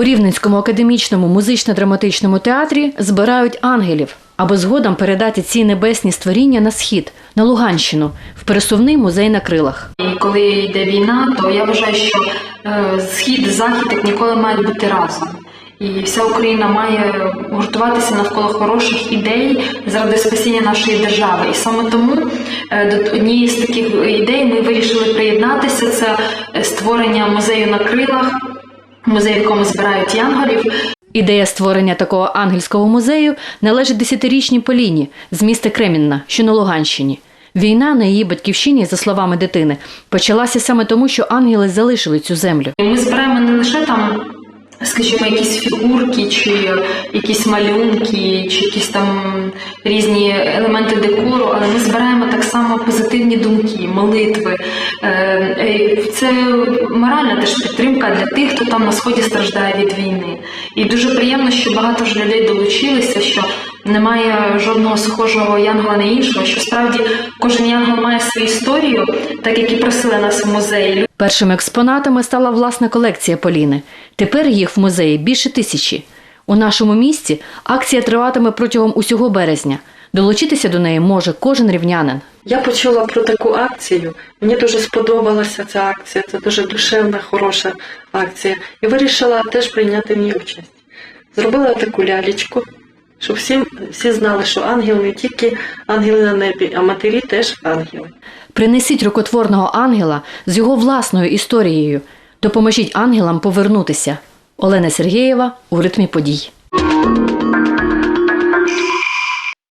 У Рівненському академічному музично-драматичному театрі збирають ангелів, аби згодом передати ці небесні створіння на схід, на Луганщину, в пересувний музей на крилах. Коли йде війна, то я вважаю, що е, схід, захід як ніколи мають бути разом. І вся Україна має гуртуватися навколо хороших ідей заради спасіння нашої держави. І саме тому е, до однієї з таких ідей ми вирішили приєднатися. Це е, створення музею на крилах, музей, в якому збирають янголів. Ідея створення такого ангельського музею належить десятирічній Поліні з міста Кремінна, що на Луганщині. Війна на її батьківщині, за словами дитини, почалася саме тому, що ангели залишили цю землю. Ми збираємо не лише там, скажімо, якісь фігурки, чи якісь малюнки, чи якісь там різні елементи декору, але ми збираємо так само позитивні думки, молитви. Е, е, Це моральна теж підтримка для тих, хто там на сході страждає від війни. І дуже приємно, що багато ж людей долучилися, що немає жодного схожого янгола на іншого, що справді кожен янгол має свою історію, так як і просили нас в музеї. Першими експонатами стала власна колекція Поліни. Тепер їх в музеї більше тисячі. У нашому місті акція триватиме протягом усього березня. Долучитися до неї може кожен рівнянин. Я почула про таку акцію. Мені дуже сподобалася ця акція. Це дуже душевна, хороша акція. І вирішила теж прийняти в ній участь. Зробила таку лялечку, щоб всі, всі знали, що ангел не тільки ангели на небі, а матері теж ангели. Принесіть рукотворного ангела з його власною історією. Допоможіть ангелам повернутися. Олена Сергієва у ритмі подій.